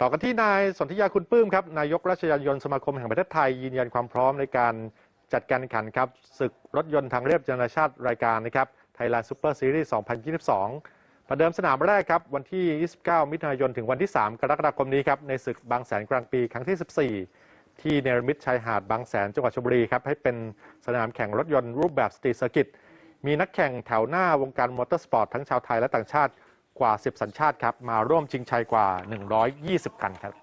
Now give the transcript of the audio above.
ต่อกันที่นายสนธิยาคุณปลื้มครับ นายกราชยานยนต์สมาคมแห่งประเทศไทยยืนยันความพร้อมในการจัดการแข่งขันครับศึกรถยนต์ทางเรียบนานาชาติรายการนะครับ Thailand Super Series 2022 ประเดิมสนามแรกครับวันที่ 29 มิถุนายน ถึงวันที่ 3 กรกฎาคมนี้ครับในศึกบางแสนกลางปีครั้งที่ 14 ที่เนรมิตชายหาดบางแสนจังหวัดชลบุรีครับให้เป็นสนามแข่งรถยนต์รูปแบบสตรีทเซอร์กิตมีนักแข่งแถวหน้าวงการมอเตอร์สปอร์ตทั้งชาวไทยและต่างชาติกว่า 10 สัญชาติครับมาร่วมชิงชัยกว่า 120 คันครับ